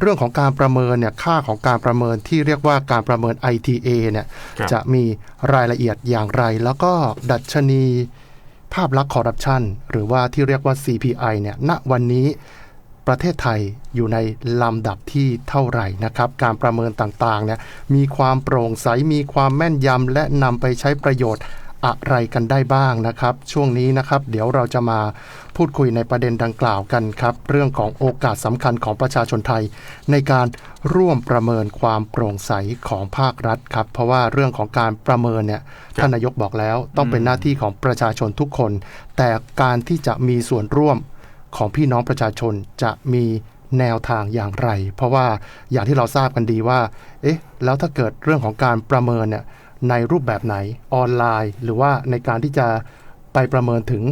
เรื่องของการประเมินเนี่ยค่าของการประเมินที่เรียกว่าการประเมิน ITA เนี่ยครับ จะมีรายละเอียดอย่างไร แล้วก็ดัชนีภาพลักษณ์คอร์รัปชันหรือว่าที่เรียกว่า CPI เนี่ยณวันนี้ประเทศไทยอยู่ในลำดับที่เท่าไหร่นะครับ การประเมินต่างๆเนี่ยมีความโปร่งใสมีความแม่นยำและนำไปใช้ประโยชน์ อะไรกันได้บ้างนะครับ ช่วงนี้นะครับ เดี๋ยวเราจะมาพูดคุยในประเด็นดังกล่าวกันครับ เรื่องของโอกาสสำคัญของประชาชนไทย ในการร่วมประเมินความโปร่งใสของภาครัฐครับ เพราะว่าเรื่องของการประเมินเนี่ยท่านนายกบอกแล้วต้องเป็นหน้าที่ของประชาชนทุกคน แต่การที่จะมีส่วนร่วมของพี่น้องประชาชนจะมีแนวทางอย่างไร เพราะว่าอย่างที่เราทราบกันดีว่า เอ๊ะ แล้วถ้าเกิดเรื่องของการประเมินเนี่ย ในรูปแบบไหนออนไลน์ หรือว่าในการที่จะไปประเมินถึง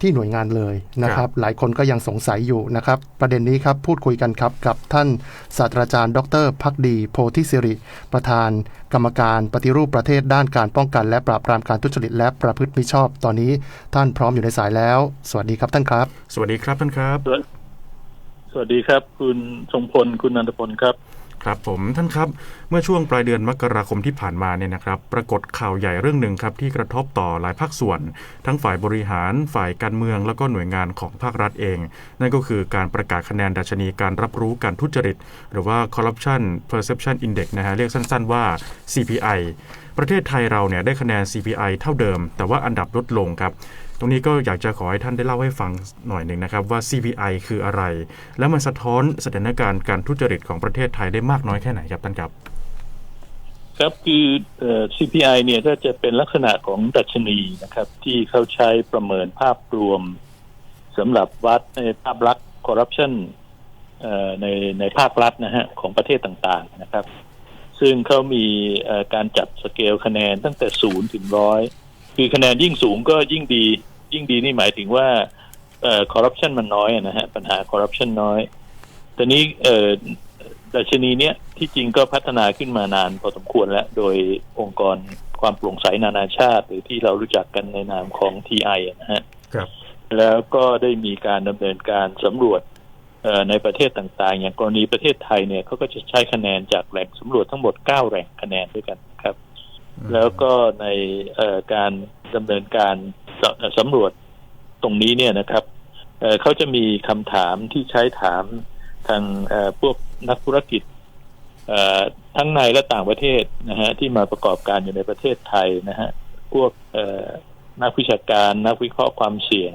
ที่หน่วยงานเลยนะครับ หลายคนก็ยังสงสัยอยู่นะครับ ประเด็นนี้ครับพูดคุยกันครับกับท่านศาสตราจารย์ ดรพักดี โพธิสิริ ประธาน กรรมการปฏิรูปประเทศด้านการป้องกันและปราบปรามการทุจริตและประพฤติมิชอบ ตอนนี้ท่านพร้อมอยู่ในสายแล้ว สวัสดีครับท่านครับ สวัสดีครับท่านครับ สวัสสวัสดีครับ คุณทรงพลคุณนันทพลครับ ครับผมท่านครับ เมื่อช่วงปลายเดือนมกราคมที่ผ่านมาเนี่ยนะครับ ปรากฏข่าวใหญ่เรื่องหนึ่งครับที่กระทบต่อหลายภาคส่วน ทั้งฝ่ายบริหารฝ่ายการเมืองแล้วก็หน่วยงานของภาครัฐเอง นั่นก็คือการประกาศคะแนนดัชนีการรับรู้การทุจริต หรือว่า corruption perception index นะฮะเรียกสั้นๆว่า CPI ประเทศไทยเราเนี่ยได้คะแนน CPI เท่าเดิม แต่ว่าอันดับลดลงครับ ตรงนี้ก็อยากจะขอให้ท่านได้เล่าให้ฟังหน่อยหนึ่งนะครับว่า CPI คืออะไร แล้วมันสะท้อนสถานการณ์การทุจริตของประเทศไทยได้มากน้อยแค่ไหนครับท่านครับ ครับคือ CPI เนี่ยก็จะเป็นลักษณะของดัชนีนะครับ ที่เขาใช้ประเมินภาพรวมสำหรับวัดในภาพลักษณ์คอร์รัปชันในในภาครัฐนะฮะของประเทศต่างๆนะครับ ซึ่งเขามีการจัดสเกลคะแนนตั้งแต่ศูนย์ถึงร้อย คือคะแนนยิ่งสูงก็ยิ่งดี ยิ่งดีนี่หมายถึงว่าคอร์รัปชันมันน้อยอะนะฮะปัญหาคอร์รัปชันน้อยแต่นี้เอ่อดัชนีเนี้ยที่จริงก็พัฒนาขึ้นมานานพอสมควรแล้ว โดยองค์กรความโปร่งใสนานาชาติ หรือที่เรารู้จักกันในนามของ TI อะนะฮะครับ แล้วก็ได้มีการดำเนินการสำรวจเอ่อในประเทศต่างๆ อย่างกรณีประเทศไทยเนี่ยเขาก็จะใช้คะแนนจากแหล่งสำรวจทั้งหมด 9 แหล่งคะแนนด้วยกันครับ แล้วก็ในเอ่อการดำเนินการสสำรวจตรงนี้เนี่ยนะครับเอ่อเขาจะมีคำถามที่ใช้ถามทางเอ่อพวกนักธุรกิจเอ่อทั้งในและต่างประเทศนะฮะที่มาประกอบการอยู่ในประเทศไทยนะฮะพวกเอ่อนักวิชาการนักวิเคราะห์ความเสี่ยง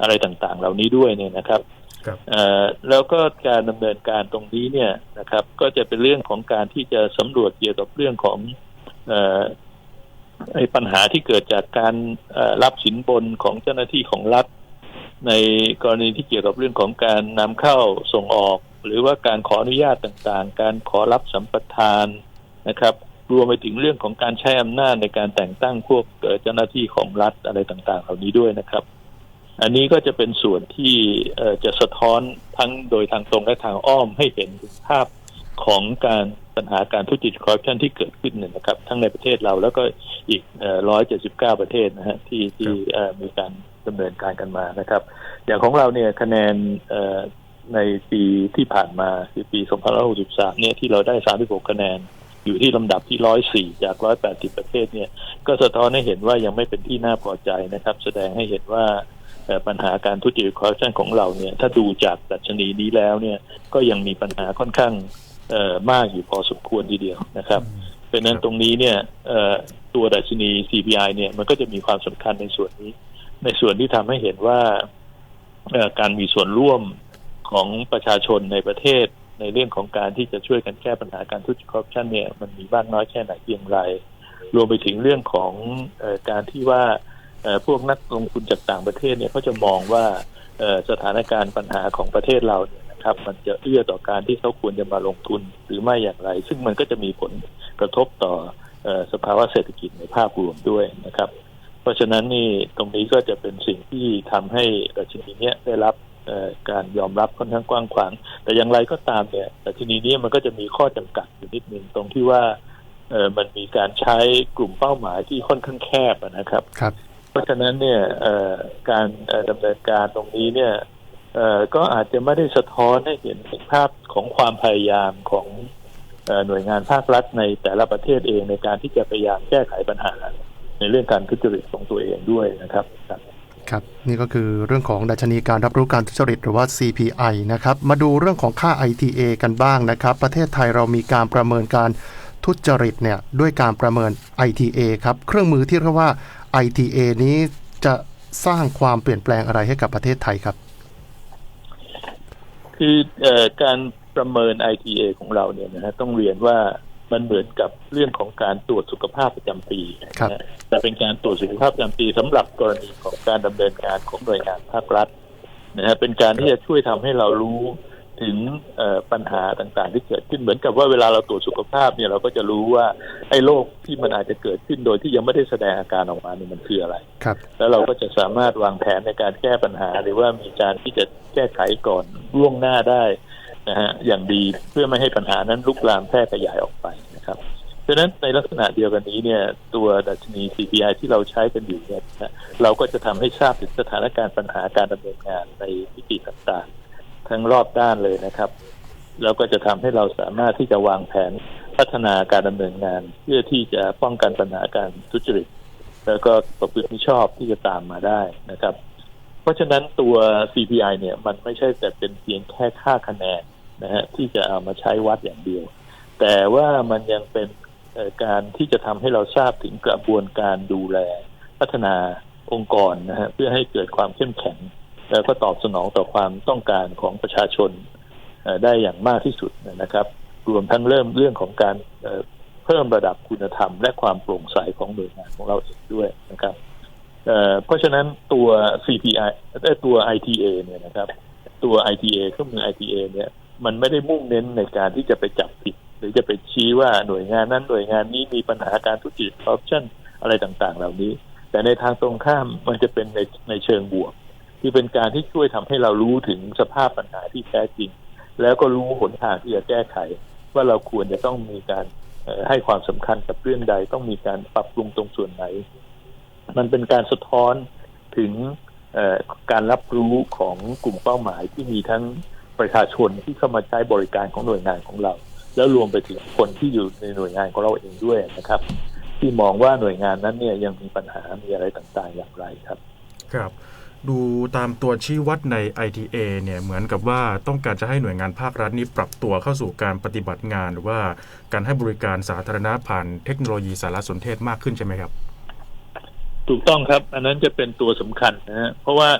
อะไรต่างๆ เหล่านี้ด้วยเนี่ยนะครับครับเอ่อแล้วก็การดำเนินการตรงนี้เนี่ยนะครับ ก็จะเป็นเรื่องของการที่จะสำรวจเกี่ยวกับเรื่องของเอ่อ ไอ้ปัญหาที่เกิดจากการรับสินบนของเจ้าหน้าที่ของรัฐ ในกรณีที่เกี่ยวกับเรื่องของการนำเข้าส่งออก หรือว่าการขออนุญาตต่างๆ การขอรับสัมปทานนะครับ รวมไปถึงเรื่องของการใช้อำนาจในการแต่งตั้งพวกเจ้าหน้าที่ของรัฐอะไรต่างๆ เหล่านี้ด้วยนะครับ อันนี้ก็จะเป็นส่วนที่จะสะท้อนทั้งโดยทางตรงและทางอ้อมให้เห็นภาพของการ ปัญหาการทุจริตคอร์รัปชันที่เกิดขึ้นเนี่ยนะครับ ทั้งในประเทศเราแล้วก็อีกร้อยเจ็ดสิบเก้าประเทศนะฮะที่ที่เอ่อมีการดำเนินการกันมานะครับ อย่างของเราเนี่ยคะแนนเอ่อในปีที่ผ่านมาคือปี 2563 เนี่ยที่เราได้ 36 คะแนน อยู่ที่ลำดับที่ 104 จาก 180 ประเทศเนี่ย ก็สะท้อนให้เห็นว่ายังไม่เป็นที่น่าพอใจนะครับ แสดงให้เห็นว่าเอ่อปัญหาการทุจริตคอร์รัปชันของเราเนี่ย ถ้าดูจากดัชนีนี้แล้วเนี่ย ก็ยังมีปัญหาค่อนข้างเอ่อ มากอยู่พอสมควรทีเดียวนะครับเพราะฉะนั้นตรงนี้เนี่ยเอ่อตัวดัชนี CPI เนี่ยมันก็จะมีความสำคัญในส่วนนี้ ในส่วนที่ทำให้เห็นว่าเอ่อการมีส่วนร่วมของประชาชนในประเทศในเรื่องของการที่จะช่วยกันแก้ปัญหาการทุจริตคอร์รัปชันเนี่ยมันมีบ้างน้อยแค่ไหนเพียงไร รวมไปถึงเรื่องของเออการที่ว่าเอ่อพวกนักลงทุนจากต่างประเทศเนี่ยเขาจะมองว่าเอ่อสถานการณ์ปัญหาของประเทศเราเนี่ยนะ ครับ มันจะเอื้อต่อการที่เขาควรจะมาลงทุนหรือไม่อย่างไร ซึ่งมันก็จะมีผลกระทบต่อเอ่อสภาวะเศรษฐกิจในภาพรวมด้วยนะครับ เพราะฉะนั้นนี่ตรงนี้ก็จะเป็นสิ่งที่ทำให้ดัชนีเนี้ยได้รับเอ่อการยอมรับค่อนข้างกว้างขวาง แต่อย่างไรก็ตามเนี่ยดัชนีเนี้ยมันก็จะมีข้อจำกัดอยู่นิดนึงตรงที่ว่าเออมันมีการใช้กลุ่มเป้าหมายที่ค่อนข้างแคบอะนะครับครับ เพราะฉะนั้นเนี่ยเอ่อการเอ่อดำเนินการตรงนี้เนี่ยเอ่อ ก็อาจจะไม่ได้สะท้อนให้เห็นภาพของความพยายามของอหน่วยงานภาครัฐในแต่ละประเทศเองในการที่จะพยายามแก้ไขปัญหา ในเรื่องการทุจริตของตัวเองด้วยนะครับครับนี่ก็คือเรื่องของดัชนีการรับรู้การทุจริตหรือว่า CPI นะครับ มาดูเรื่องของค่า ITA กันบ้างนะครับ ประเทศไทยเรามีการประเมินการทุจริตเนี่ยด้วยการประเมิน ITA ครับ เครื่องมือที่เรียกว่า ITA นี้จะสร้างความเปลี่ยนแปลงอะไรให้กับประเทศไทยครับ คือเอ่อการประเมิน ITA ของเราเนี่ยนะฮะต้องเรียนว่ามันเหมือนกับเรื่องของการตรวจสุขภาพประจำปีนะฮะแต่เป็นการตรวจสุขภาพประจำปีสำหรับกรณีของการดำเนินงานของหน่วยงานภาครัฐนะฮะเป็นการที่จะช่วยทำให้เรารู้ ถึงเอ่อปัญหาต่างๆ ที่เกิดขึ้นเหมือนกับว่าเวลาเราตรวจสุขภาพเนี่ยเราก็จะรู้ว่าไอ้โรคที่มันอาจจะเกิดขึ้นโดยที่ยังไม่ได้แสดงอาการออกมาเนี่ยมันคืออะไรครับ แล้วเราก็จะสามารถวางแผนในการแก้ปัญหา หรือว่ามีการที่จะแก้ไขก่อนล่วงหน้าได้นะฮะอย่างดีเพื่อไม่ให้ปัญหานั้นลุกลามแพร่ขยายออกไปนะครับดังนั้นในลักษณะเดียวกันนี้เนี่ยตัวดัชนี CPI ที่เราใช้กันอยู่เนี่ยนะเราก็จะทำให้ทราบถึงสถานการณ์ปัญหาการดำเนินงานในมิติต่างๆ ทั้งรอบด้านเลยนะครับ แล้วก็จะทำให้เราสามารถที่จะวางแผนพัฒนาการดำเนินงาน เพื่อที่จะป้องกันปัญหาการทุจริต แล้วก็ประพฤติมิชอบที่จะตามมาได้นะครับ เพราะฉะนั้นตัว CPI เนี่ยมันไม่ใช่แต่เป็นเพียงแค่ค่าคะแนนนะฮะที่จะเอามาใช้วัดอย่างเดียว แต่ว่ามันยังเป็นการที่จะทำให้เราทราบถึงกระบวนการดูแล พัฒนาองค์กรนะฮะเพื่อให้เกิดความเข้มแข็ง แล้วก็ตอบสนองต่อความต้องการของประชาชนได้อย่างมากที่สุดนะครับ รวมทั้งเริ่มเรื่องของการเพิ่มระดับคุณธรรม และความโปร่งใสของหน่วยงานของเราเองด้วยนะครับเพราะฉะนั้นตัว CPI เอ่ตัว ITA เนี่ยนะครับ ตัว ITA เครื่องมือ ITA เนี่ยมันไม่ได้มุ่งเน้นในการที่จะไปจับผิด หรือจะไปชี้ว่าหน่วยงานนั้นหน่วยงานนี้มีปัญหาการทุจริตคอร์รัปชันอะไรต่างๆ เหล่านี้ แต่ในทางตรงข้ามมันจะเป็นในในเชิงบวก ที่เป็นการที่ช่วยทำให้เรารู้ถึงสภาพปัญหาที่แท้จริง แล้วก็รู้หนทางที่จะแก้ไข ว่าเราควรจะต้องมีการให้ความสำคัญกับเรื่องใด ต้องมีการปรับปรุงตรงส่วนไหน มันเป็นการสะท้อนถึงการรับรู้ของกลุ่มเป้าหมายที่มีทั้งประชาชนที่เข้ามาใช้บริการของหน่วยงานของเรา แล้วรวมไปถึงคนที่อยู่ในหน่วยงานของเราเองด้วยนะครับ ที่มองว่าหน่วยงานนั้นเนี่ยยังมีปัญหามีอะไรต่างๆอย่างไรครับ ครับ ดูตามตัวชี้วัดใน ITA เนี่ยเหมือนกับว่าต้องการจะให้หน่วยงานภาครัฐนี้ปรับตัวเข้าสู่การปฏิบัติงาน หรือว่าการให้บริการสาธารณะผ่านเทคโนโลยีสารสนเทศมากขึ้นใช่ไหมครับ ถูกต้องครับ อันนั้นจะเป็นตัวสำคัญนะฮะเพราะว่า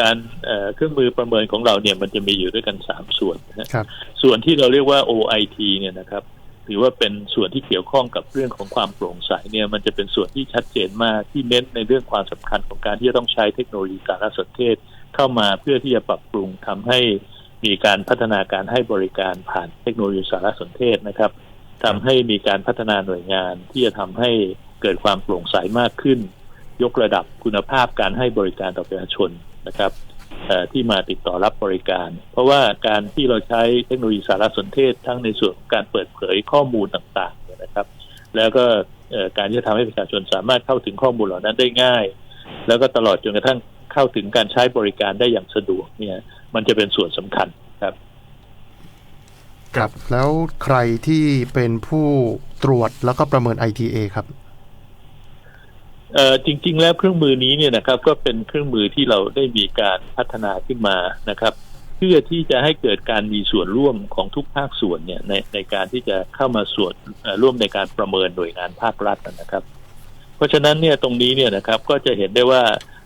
การเอ่อเครื่องมือประเมินของเราเนี่ยมันจะมีอยู่ด้วยกันสามส่วนนะฮะครับส่วนที่เราเรียกว่า OIT เนี่ยนะครับ ถือว่าเป็นส่วนที่เกี่ยวข้องกับเรื่องของความโปร่งใสเนี่ยมันจะเป็นส่วนที่ชัดเจนมากที่เน้นในเรื่องความสำคัญของการที่จะต้องใช้เทคโนโลยีสารสนเทศ เข้ามาเพื่อที่จะปรับปรุงทำให้มีการพัฒนาการให้บริการผ่านเทคโนโลยีสารสนเทศนะครับทำให้มีการพัฒนาหน่วยงานที่จะทำให้เกิดความโปร่งใสมากขึ้น ยกระดับคุณภาพการให้บริการต่อประชาชนนะครับ ที่มาติดต่อรับบริการ เพราะว่าการที่เราใช้เทคโนโลยีสารสนเทศทั้งในส่วนการเปิดเผยข้อมูลต่างๆนะครับ แล้วก็การที่จะทำให้ประชาชนสามารถเข้าถึงข้อมูลเหล่านั้นได้ง่าย แล้วก็ตลอดจนกระทั่งเข้าถึงการใช้บริการได้อย่างสะดวกเนี่ย มันจะเป็นส่วนสำคัญครับครับแล้วใครที่เป็นผู้ตรวจแล้วก็ประเมิน ITA ครับ เอ่อจริง ๆ แล้วเครื่องมือนี้เนี่ยนะครับ ก็เป็นเครื่องมือที่เราได้มีการพัฒนาขึ้นมานะครับ เพื่อที่จะให้เกิดการมีส่วนร่วมของทุกภาคส่วนเนี่ยในในการที่จะเข้ามาส่วนเอ่อร่วมในการประเมินหน่วยงานภาครัฐนะครับ เพราะฉะนั้นเนี่ยตรงนี้เนี่ยนะครับก็จะเห็นได้ว่า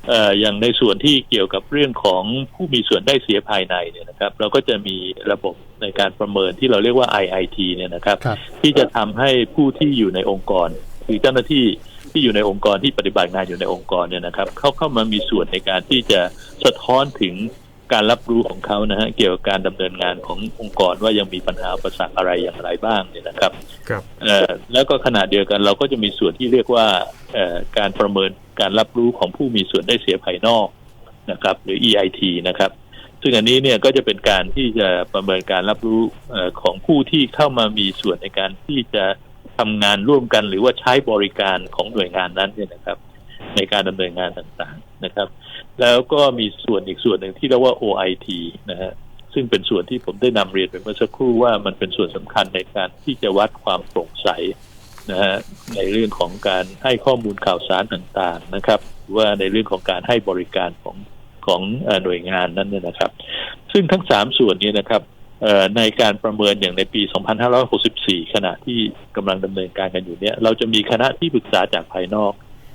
เอ่ออย่างในส่วนที่เกี่ยวกับเรื่องของผู้มีส่วนได้เสียภายในเนี่ยนะครับ เราก็จะมีระบบในการประเมินที่เราเรียกว่า IIT เนี่ยนะครับครับที่จะทำให้ผู้ที่อยู่ในองค์กร คือเจ้าหน้าที่ ที่อยู่ในองค์กรที่ปฏิบัติงานอยู่ในองค์กรเนี่ยนะครับเขาเข้ามามีส่วนในการที่จะสะท้อนถึงการรับรู้ของเขานะฮะเกี่ยวกับการดำเนินงานขององค์กรว่ายังมีปัญหาอุปสรรคอะไรอย่างไรบ้างเนี่ยนะครับครับเอ่อแล้วก็ขณะเดียวกันเราก็จะมีส่วนที่เรียกว่าเอ่อการประเมินการรับรู้ของผู้มีส่วนได้เสียภายนอกนะครับ หรือ EIT นะครับ ซึ่งอันนี้เนี่ยก็จะเป็นการที่จะประเมินการรับรู้เอ่อของผู้ที่เข้ามามีส่วนในการที่จะ ทำงานร่วมกันหรือว่าใช้บริการของหน่วยงานนั้นเนี่ยนะครับ ในการดำเนินงานต่างๆนะครับ แล้วก็มีส่วนอีกส่วนหนึ่งที่เรียกว่า OIT นะฮะซึ่งเป็นส่วนที่ผมได้นำเรียนไปเมื่อสักครู่ว่ามันเป็นส่วนสำคัญในการที่จะวัดความโปร่งใสนะฮะในเรื่องของการให้ข้อมูลข่าวสารต่างๆนะครับ ว่าในเรื่องของการให้บริการของของหน่วยงานนั้นเนี่ยนะครับ ซึ่งทั้งสามส่วนนี้นะครับ ในการประเมินอย่างในปี 2564 ขณะที่กำลังดำเนินการกันอยู่เนี่ย เราจะมีคณะที่ปรึกษาจากภายนอก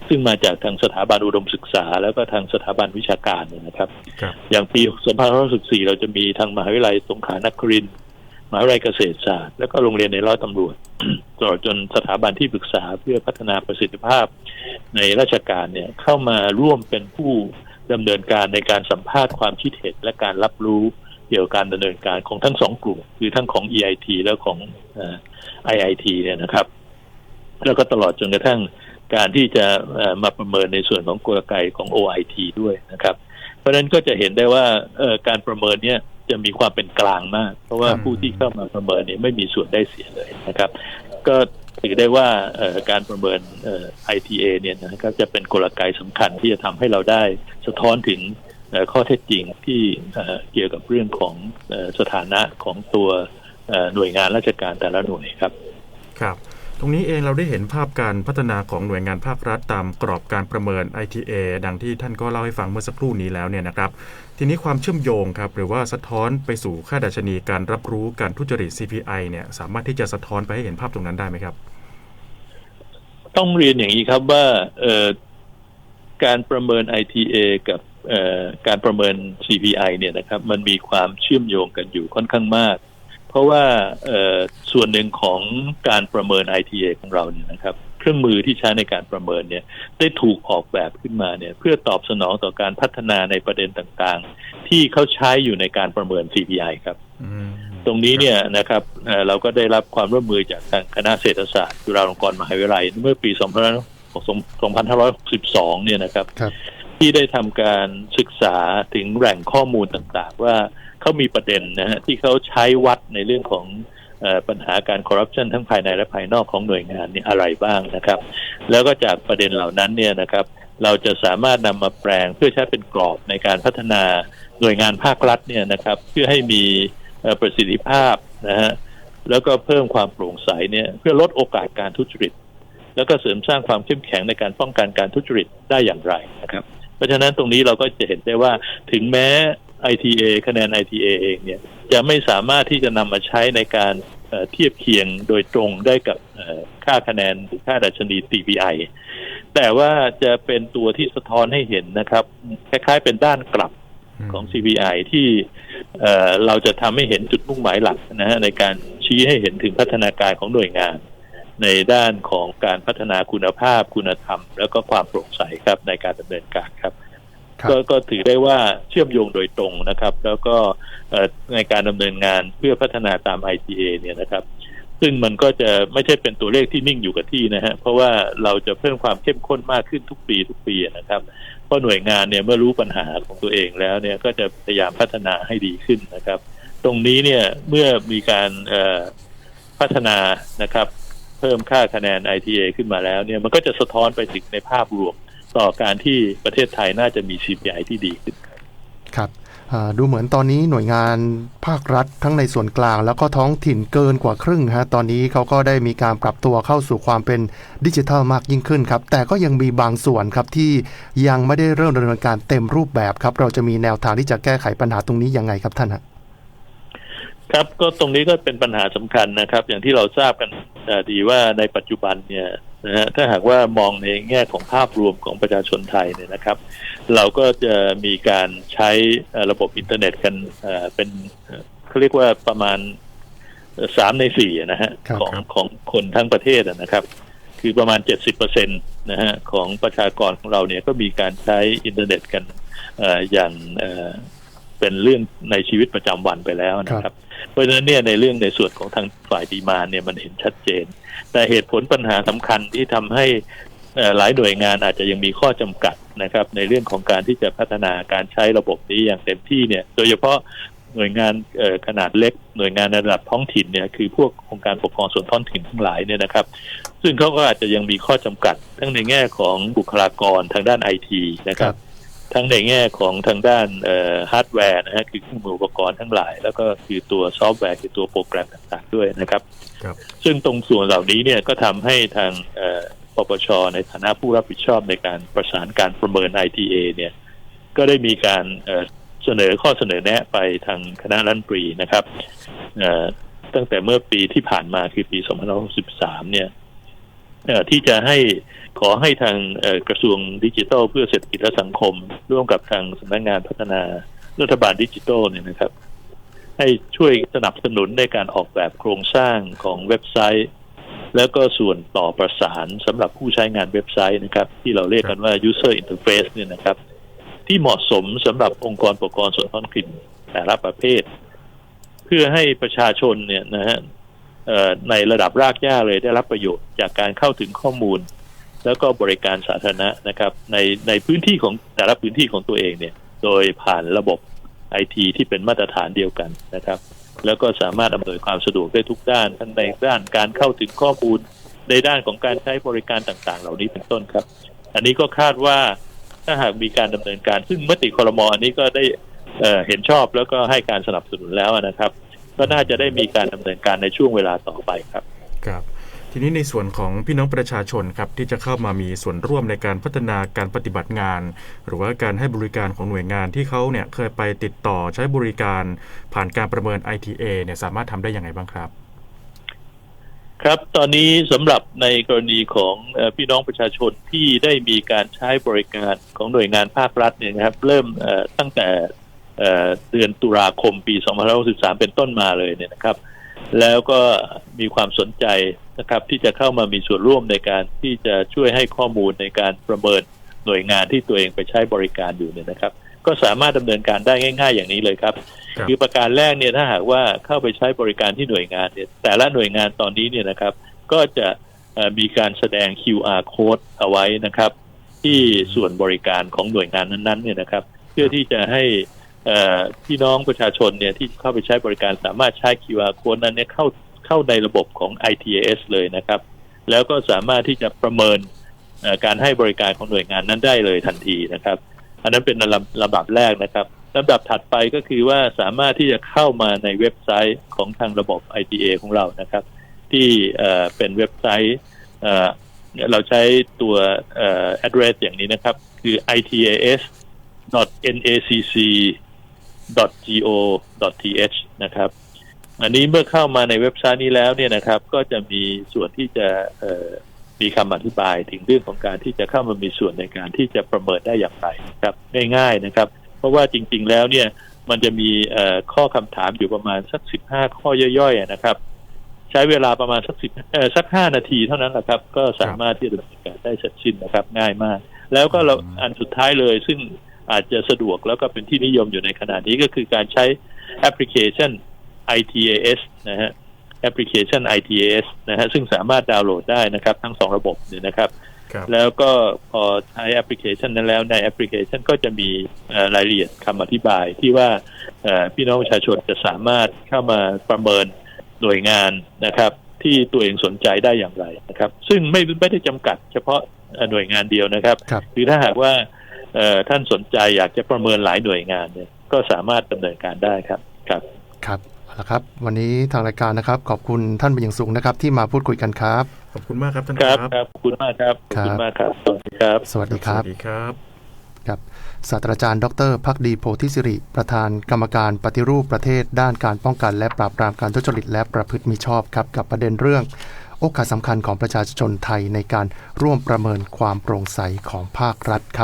ซึ่งมาจากทางสถาบันอุดมศึกษา แล้วก็ทางสถาบันวิชาการเนี่ยนะครับครับ อย่างปี 2564 เราจะมีทางมหาวิทยาลัยสงขลานครินทร์มหาวิทยาลัยเกษตรศาสตร์ แล้วก็โรงเรียนในร้อยตำรวจตลอดจนสถาบันที่ปรึกษาเพื่อพัฒนาประสิทธิภาพในราชการเนี่ยเข้ามาร่วมเป็นผู้ดำเนินการในการสัมภาษณ์ความคิดเห็นและการรับรู้ เกี่ยวกับการดำเนินการของทั้งสองกลุ่ม คือทั้งของ EIT และของเอ่อ IIT เนี่ยนะครับ แล้วก็ตลอดจนกระทั่งการที่จะเอ่อมาประเมินในส่วนของกลไกของ OIT ด้วยนะครับ เพราะฉะนั้นก็จะเห็นได้ว่าเอ่อการประเมินเนี่ยจะมีความเป็นกลางมาก เพราะว่าครับผู้ที่เข้ามาประเมินเนี่ยไม่มีส่วนได้เสียเลยนะครับ ก็ถือได้ว่าเอ่อการประเมินเอ่อ ITA เนี่ยนะครับจะเป็นกลไกสำคัญที่จะทำให้เราได้สะท้อนถึงเอ่อ ข้อเท็จจริงที่เอ่อเกี่ยวกับเรื่องของเอ่อสถานะของตัวเอ่อหน่วยงานราชการแต่ละหน่วยครับ ครับ ตรงนี้เองเราได้เห็นภาพการพัฒนาของหน่วยงานภาครัฐตามกรอบการประเมิน ITA ดังที่ท่านก็เล่าให้ฟังเมื่อสักครู่นี้แล้วเนี่ยนะครับ ทีนี้ความเชื่อมโยงครับ หรือว่าสะท้อนไปสู่ค่าดัชนีการรับรู้การทุจริต CPI เนี่ยสามารถที่จะสะท้อนไปให้เห็นภาพตรงนั้นได้ไหมครับ ต้องเรียนอย่างนี้ครับว่าเอ่อการประเมิน ITA กับเอ่อ การประเมิน CPI เนี่ยนะครับ มันมีความเชื่อมโยงกันอยู่ค่อนข้างมาก เพราะว่าเอ่อส่วนหนึ่งของการประเมิน ITA ของเราเนี่ยนะครับ เครื่องมือที่ใช้ในการประเมินเนี่ย ได้ถูกออกแบบขึ้นมาเนี่ย เพื่อตอบสนองต่อการพัฒนาในประเด็นต่างๆ ที่เขาใช้อยู่ในการประเมิน CPI ครับอืมตรงนี้เนี่ยนะครับเอ่อเราก็ได้รับความร่วมมือจากทางคณะเศรษฐศาสตร์จุฬาลงกรณ์มหาวิทยาลัยเมื่อปี 2562 เนี่ยนะครับครับ ที่ได้ทำการศึกษาถึงแหล่งข้อมูลต่างๆ ว่าเขามีประเด็นนะฮะที่เขาใช้วัดในเรื่องของปัญหาการคอร์รัปชันทั้งภายในและภายนอกของหน่วยงานนี่อะไรบ้างนะครับ แล้วก็จากประเด็นเหล่านั้นเนี่ยนะครับ เราจะสามารถนำมาแปลงเพื่อใช้เป็นกรอบในการพัฒนาหน่วยงานภาครัฐเนี่ยนะครับ เพื่อให้มีประสิทธิภาพนะฮะแล้วก็เพิ่มความโปร่งใสเนี่ยเพื่อลดโอกาสการทุจริต แล้วก็เสริมสร้างความเข้มแข็งในการป้องกันการทุจริตได้อย่างไรนะครับ เพราะฉะนั้นตรงนี้เราก็จะเห็นได้ว่าถึงแม้ ITA คะแนน ITA เองเนี่ยจะไม่สามารถที่จะนำมาใช้ในการเอ่อเทียบเคียงโดยตรงได้กับเอ่อค่าคะแนนหรือค่าดัชนี TPI แต่ว่าจะเป็นตัวที่สะท้อนให้เห็นนะครับ คล้ายๆเป็นด้านกลับของ CPI ที่เอ่อเราจะทำให้เห็นจุดมุ่งหมายหลักนะฮะในการชี้ให้เห็นถึงพัฒนาการของหน่วยงาน ในด้านของการพัฒนาคุณภาพคุณธรรม แล้วก็ความโปร่งใสครับในการดำเนินการครับครับก็ก็ถือได้ว่าเชื่อมโยงโดยตรงนะครับ แล้วก็เอ่อในการดำเนินงานเพื่อพัฒนาตาม ITA เนี่ยนะครับ ซึ่งมันก็จะไม่ใช่เป็นตัวเลขที่นิ่งอยู่กับที่นะฮะเพราะว่าเราจะเพิ่มความเข้มข้นมากขึ้นทุกปีทุกปีนะครับ เพราะหน่วยงานเนี่ยเมื่อรู้ปัญหาของตัวเองแล้วเนี่ยก็จะพยายามพัฒนาให้ดีขึ้นนะครับ ตรงนี้เนี่ยเมื่อมีการเอ่อพัฒนานะครับเพิ่มค่าคะแนน ITA ขึ้นมาแล้วเนี่ยมันก็จะสะท้อนไปถึงในภาพรวมต่อการที่ประเทศไทยน่าจะมี CPI ที่ดีขึ้นครับอ่าดูเหมือนตอนนี้หน่วยงานภาครัฐทั้งในส่วนกลาง แล้วก็ท้องถิ่นเกินกว่าครึ่งฮะตอนนี้เขาก็ได้มีการปรับตัวเข้าสู่ความเป็นดิจิทัลมากยิ่งขึ้นครับ แต่ก็ยังมีบางส่วนครับที่ยังไม่ได้เริ่มดำเนินการเต็มรูปแบบครับ เราจะมีแนวทางที่จะแก้ไขปัญหาตรงนี้ยังไงครับท่านฮะครับก็ตรงนี้ก็เป็นปัญหาสำคัญนะครับ อย่างที่เราทราบกันเอ่อ ดีว่าในปัจจุบันเนี่ยนะฮะถ้าหากว่ามองในแง่ของภาพรวมของประชาชนไทยเนี่ยนะครับ เราก็จะมีการใช้เอ่อระบบอินเทอร์เน็ตกันเอ่อเป็นเอ่อเขาเรียกว่าประมาณเอ่อสามในสี่อะนะฮะครับของครับของคนทั้งประเทศอะนะครับ คือประมาณเจ็ดสิบเปอร์เซ็นตนะฮะของประชากรของเราเนี่ยก็มีการใช้อินเทอร์เน็ตกันเอ่ออย่าง เอ่อเป็นเรื่องในชีวิตประจำวันไปแล้วนะครับ เพราะฉะนั้นเนี่ยในเรื่องในส่วนของทางฝ่ายดีมานเนี่ยมันเห็นชัดเจน แต่เหตุผลปัญหาสำคัญที่ทำให้เอ่อหลายหน่วยงานอาจจะยังมีข้อจำกัดนะครับ ในเรื่องของการที่จะพัฒนาการใช้ระบบนี้อย่างเต็มที่เนี่ย โดยเฉพาะหน่วยงานเอ่อขนาดเล็กหน่วยงานในระดับท้องถิ่นเนี่ยคือพวกองค์การปกครองส่วนท้องถิ่นทั้งหลายเนี่ยนะครับ ซึ่งเขาก็อาจจะยังมีข้อจำกัด ทั้งในแง่ของบุคลากรทางด้านไอทีนะครับ ทั้งในแง่ของทางด้านฮาร์ดแวร์นะฮะคือเครื่องมืออุปกรณ์ทั้งหลาย แล้วก็คือตัวซอฟต์แวร์คือตัวโปรแกรมต่างๆด้วยนะครับครับซึ่งตรงส่วนเหล่านี้เนี่ยก็ทำให้ทางเอ่อปปชในฐานะผู้รับผิดชอบในการประสานการประเมิน ITA เนี่ยก็ได้มีการเอ่อเสนอข้อเสนอแนะไปทางคณะรัฐมนตรีนะครับเอ่อตั้งแต่เมื่อปีที่ผ่านมาคือปี 2563 เนี่ยเอ่อที่จะให้ ขอให้ทางกระทรวงดิจิทัล เพื่อเศรษฐกิจและสังคม ร่วมกับทางสำนักงานพัฒนารัฐบาลดิจิทัลเนี่ยนะครับ ให้ช่วยสนับสนุนในการออกแบบโครงสร้างของเว็บไซต์ แล้วก็ส่วนต่อประสานสำหรับผู้ใช้งานเว็บไซต์นะครับ ที่เราเรียกกันว่า user interface เนี่ยนะครับ ที่เหมาะสมสำหรับองค์กรปกครองส่วนท้องถิ่นแต่ละประเภท เพื่อให้ประชาชนเนี่ยนะฮะในระดับรากหญ้าเลยได้รับประโยชน์จากการเข้าถึงข้อมูล แล้วก็บริการสาธารณะนะครับ ในในพื้นที่ของแต่ละพื้นที่ของตัวเองเนี่ย โดยผ่านระบบไอทีที่เป็นมาตรฐานเดียวกันนะครับ แล้วก็สามารถอำนวยความสะดวกได้ทุกด้านทั้งในด้านการเข้าถึงข้อมูลในด้านของการใช้บริการต่างๆ เหล่านี้เป็นต้นครับ อันนี้ก็คาดว่าถ้าหากมีการดำเนินการ ซึ่งมติคอรมออันนี้ก็ได้เเห็นชอบแล้วก็ให้การสนับสนุนแล้วนะครับ ก็น่าจะได้มีการดำเนินการในช่วงเวลาต่อไปครับ ครับ ทีนี้ในส่วนของพี่น้องประชาชนครับที่จะเข้ามามีส่วนร่วมในการพัฒนาการปฏิบัติงาน หรือว่าการให้บริการของหน่วยงานที่เขาเนี่ยเคยไปติดต่อใช้บริการผ่านการประเมิน ITA เนี่ยสามารถทำได้อยังไงบ้างครับ ครับตอนนี้สำหรับในกรณีของพี่น้องประชาชนที่ได้มีการใช้บริการของหน่วยงานภาครัฐเนี่ยนะครับเริ่มตั้งแต่เอ่อเดือนตุลาคมปี 2563 เป็นต้นมาเลยเนี่ยนะครับ แล้วก็มีความสนใจนะครับ ที่จะเข้ามามีส่วนร่วมในการที่จะช่วยให้ข้อมูลในการประเมินหน่วยงานที่ตัวเองไปใช้บริการอยู่เนี่ยนะครับ ก็สามารถดำเนินการได้ง่าย ๆ อย่างนี้เลยครับครับคือประการแรกเนี่ยถ้าหากว่าเข้าไปใช้บริการที่หน่วยงานเนี่ยแต่ละหน่วยงานตอนนี้เนี่ยนะครับ ก็จะเอ่อมีการแสดง QR code เอาไว้นะครับ ที่ส่วนบริการของหน่วยงานนั้นๆเนี่ยนะครับ เพื่อที่จะให้เอ่อ พี่น้องประชาชนเนี่ยที่เข้าไปใช้บริการสามารถใช้ QR code นั้นเนี่ยเข้าเข้าในระบบของ ITAS เลยนะครับ แล้วก็สามารถที่จะประเมินการให้บริการของหน่วยงานนั้นได้เลยทันทีนะครับ อันนั้นเป็นลำลำดับแรกนะครับลำดับถัดไปก็คือว่าสามารถที่จะเข้ามาในเว็บไซต์ของทางระบบ ITA ของเรานะครับ ที่เป็นเว็บไซต์เราใช้ตัว address อย่างนี้นะครับ คือ itas nacc go th นะครับ อันนี้เมื่อเข้ามาในเว็บไซต์นี้แล้วเนี่ยนะครับ ก็จะมีส่วนที่จะเอ่อมีคำอธิบายถึงเรื่องของการที่จะเข้ามามีส่วนในการที่จะประเมินได้อย่างไรนะครับง่าย ๆนะครับ เพราะว่าจริง ๆ แล้วเนี่ยมันจะมีเอ่อข้อคำถามอยู่ประมาณสักสิบห้าข้อย่อยๆนะครับ ใช้เวลาประมาณสักสิบเอ่อสักห้านาทีเท่านั้นแหละครับ ก็สามารถที่จะดำเนินการได้เสร็จสิ้นนะครับ ง่ายมาก แล้วก็เราอืมอันสุดท้ายเลยซึ่ง อาจจะสะดวกแล้วก็เป็นที่นิยมอยู่ในขณะนี้ก็คือการใช้แอปพลิเคชัน ITAS นะฮะแอปพลิเคชัน ITAS นะฮะซึ่งสามารถดาวน์โหลดได้นะครับ ทั้งสองระบบเนี่ยนะครับครับแล้วก็พอใช้แอปพลิเคชันนั้นแล้วในแอปพลิเคชันก็จะมีเอ่อรายละเอียดคำอธิบายที่ว่าเอ่อพี่น้องประชาชนจะสามารถเข้ามาประเมินหน่วยงานนะครับ ที่ตัวเองสนใจได้อย่างไรนะครับ ซึ่งไม่ไม่ได้จำกัดเฉพาะเอ่อหน่วยงานเดียวนะครับครับคือถ้าหากว่าเอ่อ ท่านสนใจอยากจะประเมินหลายหน่วยงานเนี่ยก็สามารถดำเนินการได้ครับครับครับเอาละครับ วันนี้ทางรายการนะครับ ขอบคุณท่านเป็นอย่างสูงนะครับ ที่มาพูดคุยกันครับ ขอบคุณมากครับท่านคครัรับบครับขอบคุณมากครับขอบคุณมากครับ สวัสดีครับ สวัสดีครับสวัสดีครับครับศาสตราจารย์ ดรพักดีโพธิสิริ ประธานกรรมการปฏิรูปประเทศ ด้านการป้องกัน และปราบปรามการทุจริตและประพฤติมิชอบครับ กับประเด็นเรื่อง โอกาสสำคัญของประชาชนไทยในการร่วมประเมินความโปร่งใสของภาครัฐครับ